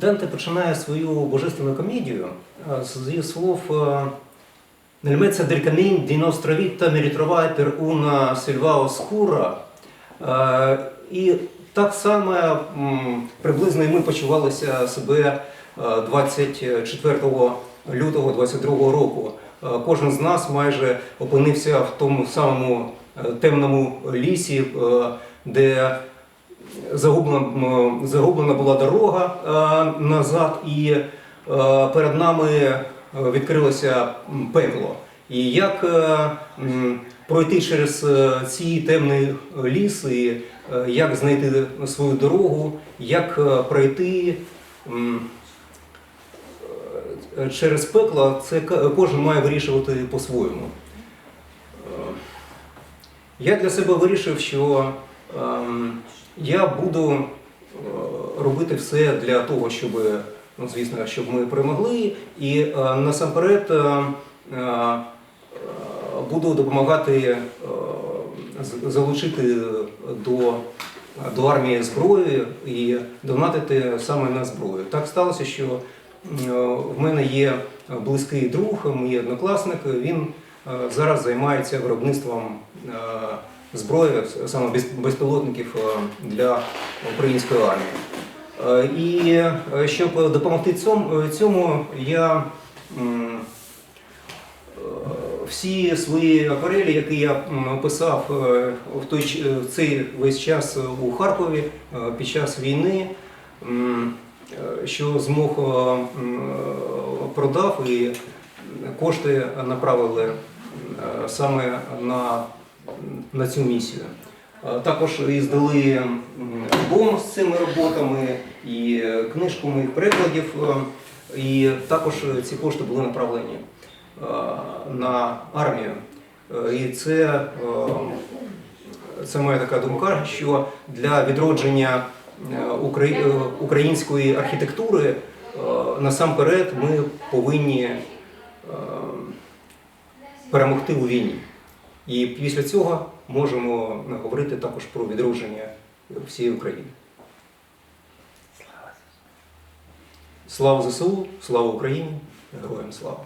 Данте починає свою божественну комедію е, зі слов е, vita mi ritrovai per una selva oscura. Е, І так само приблизно ми почувалися себе е, 24 лютого 22 року. Кожен з нас майже опинився в тому самому темному лісі, де загублена, загублена була дорога е, назад, і е, перед нами е, відкрилося пекло. І як пройти через ці темні ліси, як знайти свою дорогу, як пройти через пекло, це кожен має вирішувати по-своєму. Я для себе вирішив, що ем, я буду е, робити все для того, щоб, ну, звісно, щоб ми перемогли. І е, насамперед е, буду допомагати залучити до, до армії зброї і донатити саме на зброю. Так сталося, що в мене є близький друг, мій однокласник. Він зараз займається виробництвом зброї, саме без- безпілотників е, для української армії. Е, І е, щоб допомогти цьому, я всі свої акварелі, які я писав в той в цей весь час у Харкові під час війни, що змог продав і кошти направили саме на, на цю місію. Е, Також і здали альбом з цими роботами, і е, книжку моїх перекладів, е, і також ці кошти були направлені на армію. І це, це моя така думка, що для відродження украї- української архітектури насамперед ми повинні перемогти у війні. І після цього можемо говорити також про відродження всієї України. Слава ЗСУ, слава Україні, героям слава!